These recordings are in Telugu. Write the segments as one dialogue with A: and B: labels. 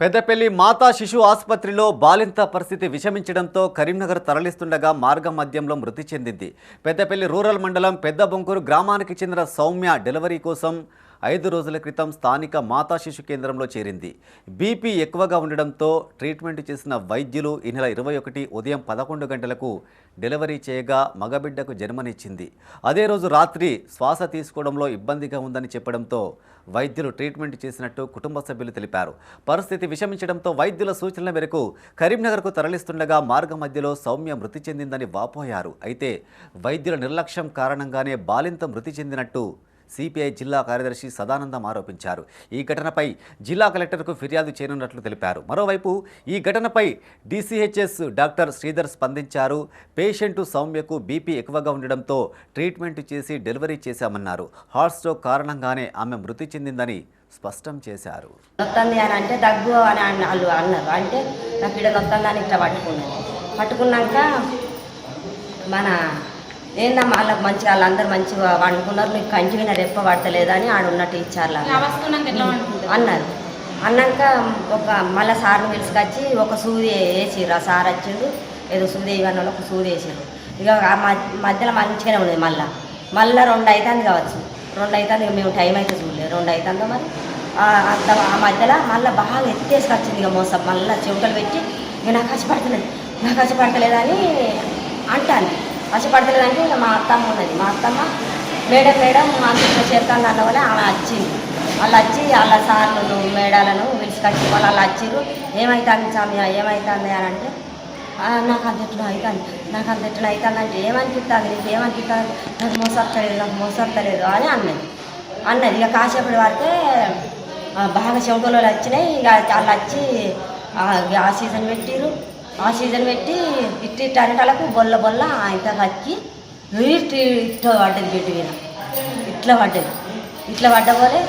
A: పెద్దపల్లి మాతా శిశు ఆసుపత్రిలో బాలింత పరిస్థితి విషమించడంతో కరీంనగర్ తరలిస్తుండగా మార్గం మధ్యంలో మృతి చెందింది. పెద్దపల్లి రూరల్ మండలం పెద్ద బొంకూరు గ్రామానికి చెందిన సౌమ్య డెలివరీ కోసం ఐదు రోజుల క్రితం స్థానిక మాతా శిశు కేంద్రంలో చేరింది. బీపీ ఎక్కువగా ఉండడంతో ట్రీట్మెంట్ చేసిన వైద్యులు ఈ నెల ఇరవై ఒకటి ఉదయం పదకొండు గంటలకు డెలివరీ చేయగా మగబిడ్డకు జన్మనిచ్చింది. అదే రోజు రాత్రి శ్వాస తీసుకోవడంలో ఇబ్బందిగా ఉందని చెప్పడంతో వైద్యులు ట్రీట్మెంట్ చేసినట్టు కుటుంబ సభ్యులు తెలిపారు. పరిస్థితి విషమించడంతో వైద్యుల సూచనల మేరకు కరీంనగర్కు తరలిస్తుండగా మార్గ మధ్యలో సౌమ్య మృతి చెందిందని వాపోయారు. అయితే వైద్యుల నిర్లక్ష్యం కారణంగానే బాలింత మృతి చెందినట్టు సిపిఐ జిల్లా కార్యదర్శి సదానందం ఆరోపించారు. ఈ ఘటనపై జిల్లా కలెక్టర్కు ఫిర్యాదు చేయనున్నట్లు తెలిపారు. మరోవైపు ఈ ఘటనపై డిసిహెచ్ఎస్ డాక్టర్ శ్రీధర్ స్పందించారు. పేషెంట్ సౌమ్యకు బీపీ ఎక్కువగా ఉండడంతో ట్రీట్మెంట్ చేసి డెలివరీ చేశామన్నారు. హార్ట్ స్ట్రోక్ కారణంగానే ఆమె మృతి చెందిందని స్పష్టం చేశారు.
B: నొత్తంది అని అంటే దగ్గు అని వాళ్ళు అన్నారు. అంటే నాకు ఇక్కడ నొత్తంది అని ఇట్లా పట్టుకున్నాను. పట్టుకున్నాక మన ఏందమ్మా వాళ్ళకి మంచిగా వాళ్ళందరూ మంచిగా వండుకున్నారు నీకు కంటి విన రెప్ప పడతలేదని ఆడ ఉన్న టీచర్లు అన్నారు. అన్నాక ఒక మళ్ళీ సార్ని పిలుచుకొచ్చి ఒక సూది వేసిర్రు. ఆ సార్ వచ్చిండు ఏదో సూది వాళ్ళు ఒక సూది వేసారు ఇక మధ్యలో మంచిగానే ఉన్నది మళ్ళీ. మళ్ళీ రెండు అవుతుంది కావచ్చు. రెండు అవుతుంది మేము టైం అయితే చూడలేదు. రెండు అవుతుందో మరి? అంత ఆ మధ్యలో మళ్ళీ బాగా ఎత్తేసుకొచ్చింది ఇక మోసం. మళ్ళీ చెమటలు పెట్టి ఇక నాకు కష్టపడతలేదు నాకు కష్టపడతలేదు అని అంటాను కష్టపడతలేదంటే ఇక మా అత్తమ్మ ఉన్నది. మా అత్తమ్మ మేడం మేడం అంత చేస్తాను అన్న వల్ల ఆమె వచ్చింది. వాళ్ళు వచ్చి వాళ్ళ సార్లు మేడాలను పిలుచుకొచ్చి వాళ్ళు వాళ్ళు వచ్చిరు ఏమవుతుంది స్వామి ఏమవుతుంది అని అంటే నాకు అంత ఎట్లా అవుతుంది? నాకు అంత ఎట్లా అవుతుంది అంటే ఏమనిపిస్తుంది నీకు? ఏమనిపిస్తుంది నాకు మోసొస్తలేదు నాకు మోసొస్తలేదు అని అన్నది. అన్నది. ఇక కాసేపటి వరకే బాగా చెవుటలో వచ్చినాయి. ఇక వాళ్ళు వచ్చి ఆ, సీజన్ పెట్టిరు సీజన్ పెట్టి ఇట్టి ఇట్టి బొల్ల బొల్ల ఇంత కక్కి ఇట్టి ఇట్లా పడ్డది బిడ్డ మీద. ఇట్లా పడ్డది. ఇట్లా పడ్డపోలే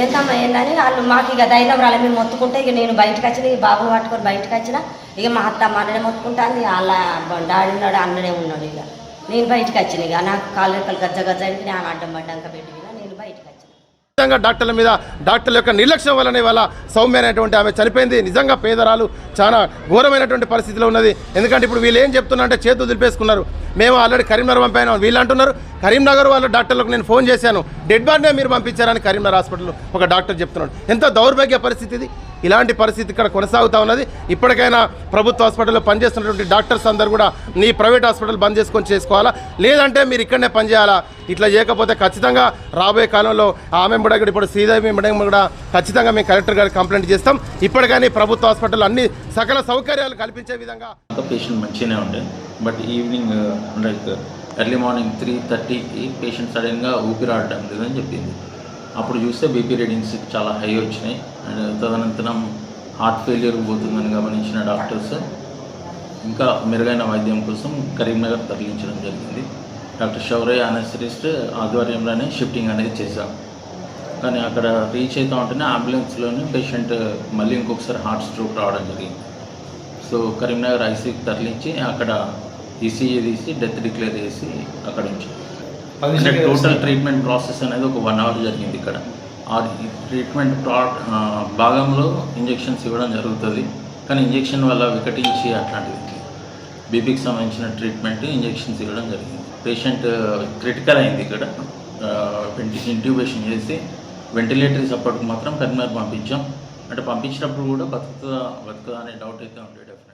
B: ఏంటమ్మా ఏందని వాళ్ళు మాకు ఇక ధైర్యం రాలే. మేము మొత్తుకుంటే ఇక నేను బయటకు వచ్చిన ఈ బాబుని పట్టుకొని బయటకు వచ్చిన ఇక మా అత్త మా అన్ననే మొత్తుకుంటాను వాళ్ళ డాడీ ఉన్నాడు అన్ననే ఉన్నాడు ఇక. నేను బయటకు వచ్చిన ఇక. నాకు కాళ్ళు రెక్కలు గజ్జ గజ్జ నేను అడ్డం పడ్డాక పెట్టి
C: నిజంగా డాక్టర్ల మీద డాక్టర్ల యొక్క నిర్లక్ష్యం వల్లనే ఇవాళ సౌమ్యమైనటువంటి ఆమె చనిపోయింది. నిజంగా పేదరాలు చాలా ఘోరమైనటువంటి పరిస్థితిలో ఉన్నది. ఎందుకంటే ఇప్పుడు వీళ్ళు ఏం చెప్తున్నారంటే చేతులు దులిపేసుకున్నారు. మేము ఆల్రెడీ కరీంనగర్ పంపాను వీళ్ళు అంటున్నారు కరీంనగర్ వాళ్ళ డాక్టర్లకు నేను ఫోన్ చేశాను. డెడ్ బాడీనే మీరు పంపించారని కరీంనగర్ హాస్పిటల్ ఒక డాక్టర్ చెప్తున్నాడు. ఎంత దౌర్భాగ్య పరిస్థితి ఇది? ఇలాంటి పరిస్థితి ఇక్కడ కొనసాగుతూ ఉన్నది. ఇప్పటికైనా ప్రభుత్వ హాస్పిటల్లో పనిచేస్తున్నటువంటి డాక్టర్స్ అందరూ కూడా నీ ప్రైవేట్ హాస్పిటల్ బంద్ చేసుకొని చేసుకోవాలా? లేదంటే మీరు ఇక్కడనే పనిచేయాలా ఇట్లా చేయకపోతే ఖచ్చితంగా రాబోయే కాలంలో ఆమె కూడా ఇప్పుడు శ్రీదేవి మేడం కూడా ఖచ్చితంగా మేము కలెక్టర్ గారికి కంప్లైంట్ చేస్తాం. ఇప్పటికైనా ప్రభుత్వ హాస్పిటల్ అన్ని సకల సౌకర్యాలు కల్పించే విధంగా
D: పేషెంట్ మంచిగానే ఉండే. But evening like early morning three థర్టీకి పేషెంట్ సడన్గా ఊపిరాడటం లేదని చెప్పింది. అప్పుడు చూస్తే బీపీ రీడింగ్స్ చాలా హై వచ్చినాయి. అండ్ తదనంతరం హార్ట్ ఫెయిల్యూర్ పోతుందని గమనించిన డాక్టర్స్ ఇంకా మెరుగైన వైద్యం కోసం కరీంనగర్ తరలించడం జరిగింది. డాక్టర్ శౌరయ్య అనస్థిరిస్ట్ ఆధ్వర్యంలోనే షిఫ్టింగ్ అనేది చేశాం. కానీ అక్కడ రీచ్ అవుతా ఉంటేనే అంబులెన్స్లోనే పేషెంట్ మళ్ళీ ఇంకొకసారి హార్ట్ స్ట్రోక్ రావడం జరిగింది. సో కరీంనగర్ ఐసీకి తరలించి అక్కడ ఈసీజీ తీసి డెత్ డిక్లేర్ చేసి అక్కడ అంటే టోటల్ ట్రీట్మెంట్ ప్రాసెస్ అనేది ఒక వన్ అవర్ జరిగింది ఇక్కడ. ఆ ట్రీట్మెంట్ ప్రా భాగంలో ఇంజెక్షన్స్ ఇవ్వడం జరుగుతుంది. కానీ ఇంజెక్షన్ వల్ల వికటించి అట్లాంటిది. బీపీకి సంబంధించిన ట్రీట్మెంట్ ఇంజెక్షన్స్ ఇవ్వడం జరిగింది. పేషెంట్ క్రిటికల్ అయింది ఇక్కడ. ఇంట్యూబేషన్ చేసి వెంటిలేటరీ సపోర్ట్కి మాత్రం కరీంనగర్ పంపించాం. అంటే పంపించినప్పుడు కూడా బతుకుతుందా బతుకుదా అనే డౌట్ అయితే ఉండే డెఫినెట్గా